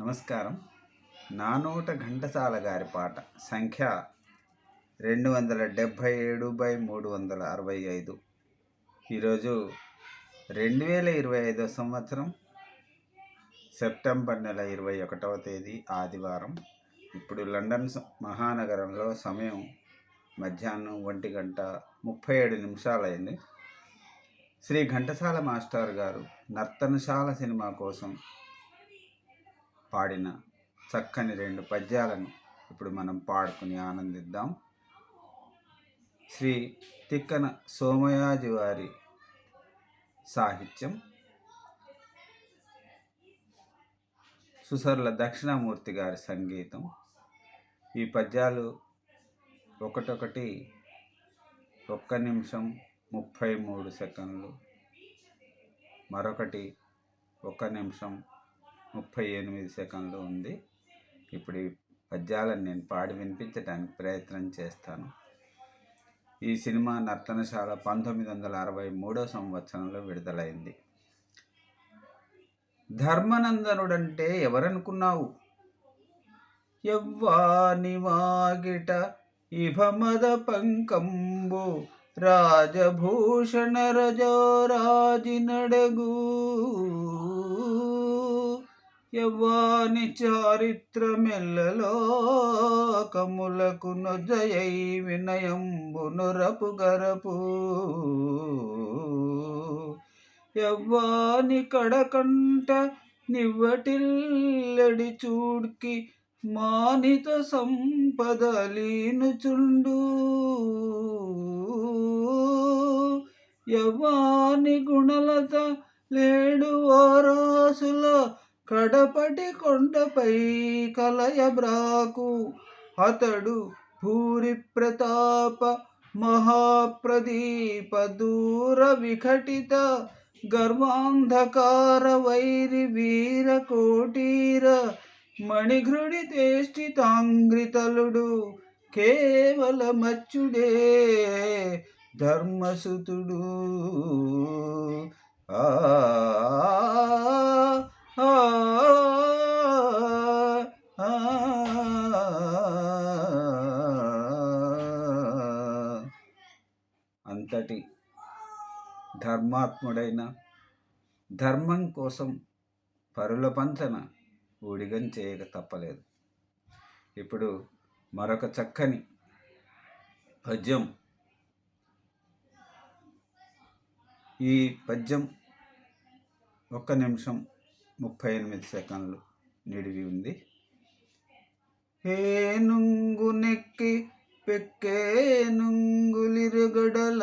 నమస్కారం. నానోట ఘంటసాల గారి పాట సంఖ్య రెండు వందల డెబ్భై ఏడు బై మూడు వందల అరవై ఐదు. ఈరోజు రెండు వేల ఇరవై ఐదో సంవత్సరం సెప్టెంబర్ నెల ఇరవై ఒకటవ తేదీ ఆదివారం. ఇప్పుడు లండన్ మహానగరంలో సమయం మధ్యాహ్నం ఒంటి గంట ముప్పై ఏడు నిమిషాలైంది. శ్రీ ఘంటసాల మాస్టర్ గారు నర్తనశాల సినిమా కోసం పాడిన చక్కని రెండు పద్యాలను ఇప్పుడు మనం పాడుకుని ఆనందిద్దాం. శ్రీ తిక్కన సోమయాజి వారి సాహిత్యం. సుసర్ల దక్షిణామూర్తి గారి సంగీతం. ఈ పద్యాలు ఒకటొకటి ఒక్క నిమిషం ముప్పై మూడు సెకండ్లు. మరొకటి ఒక నిమిషం ముప్పై ఎనిమిది సెకండ్లు ఉంది. ఇప్పుడు ఈ పద్యాలను నేను పాడి వినిపించడానికి ప్రయత్నం చేస్తాను. ఈ సినిమా నర్తనశాల పంతొమ్మిది వందల అరవై మూడో సంవత్సరంలో విడుదలైంది. ధర్మనందనుడంటే ఎవరనుకున్నావు? ఎవ్వాని వాగిట ఇభమద పంకంబు రాజభూషణ రజో రజోరాజినడగు యవ్వాని చారిత్రమెల్లలో కములకు నొజయై వినయంబు గరపు యవ్వాని కడకంట నివ్వటిల్లడి చూడ్కి మానిత సంపదలీనుచుండు. యవ్వాని గుణలత లేడు వారాసుల కడపటి కొండపై కలయబ్రాకు అతడు భూరి ప్రతాప మహాప్రదీప దూర విఘటిత గర్వాంధకార వైరి వీర కోటీర మణిఘృడి తేష్టితాంగ్రితలుడు కేవలమచ్చుడే ధర్మసుతుడు. ఆ ఆ, అంతటి ధర్మాత్ముడైన ధర్మం కోసం పరుల పంచన ఊడిగం చేయక తప్పలేదు. ఇప్పుడు మరొక చక్కని పద్యం. ఈ పద్యం ఒక్క నిమిషం ముప్పై ఎనిమిది సెకండ్లు నిడివి ఉంది. ఏనుంగు నెక్కి పెక్కేనుంగులిరుగడల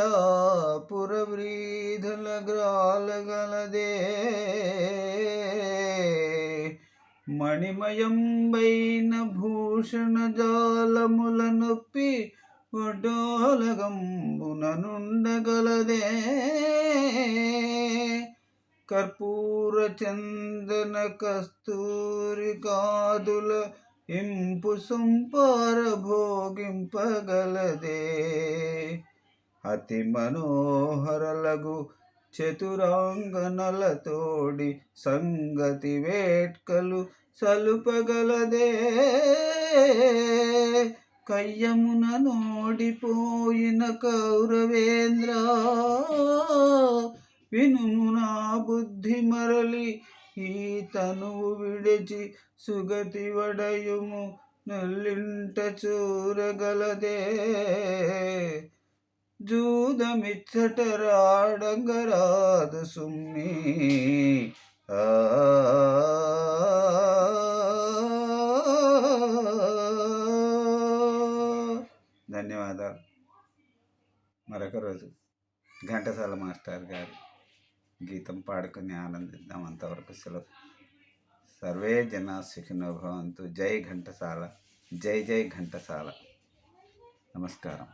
పురవ్రీధుల గ్రాలగలదే. మణిమయంబైన భూషణ జాలముల నొప్పి ఒడ్డోలగంబుననుండగలదే. కర్పూర చందన కస్తూరి కాదుల ఇంపు సుంపార భోగింపగలదే. అతి మనోహరలగు చతురాంగనలతోడి సంగతి వేట్కలు సలుపగలదే. కయ్యమున నోడిపోయిన కౌరవేంద్ర వినుమునా బుద్ధి మరలి ఈ తనువు విడిచి సుగతి వడయుము నల్లింట చూరగలదే. జూదమిచ్చట రాడంగరాదు సుమ్మి. ఆ. ధన్యవాదాలు. మరొక రోజు ఘంటసాల మాస్టర్ గారు. గీతం పాడుకుని ఆనందిద్దాం అంతవరకు సెలవు సర్వే జనా సుఖినో భవంతు జై ఘంటసాల జై జై ఘంటసాల నమస్కారం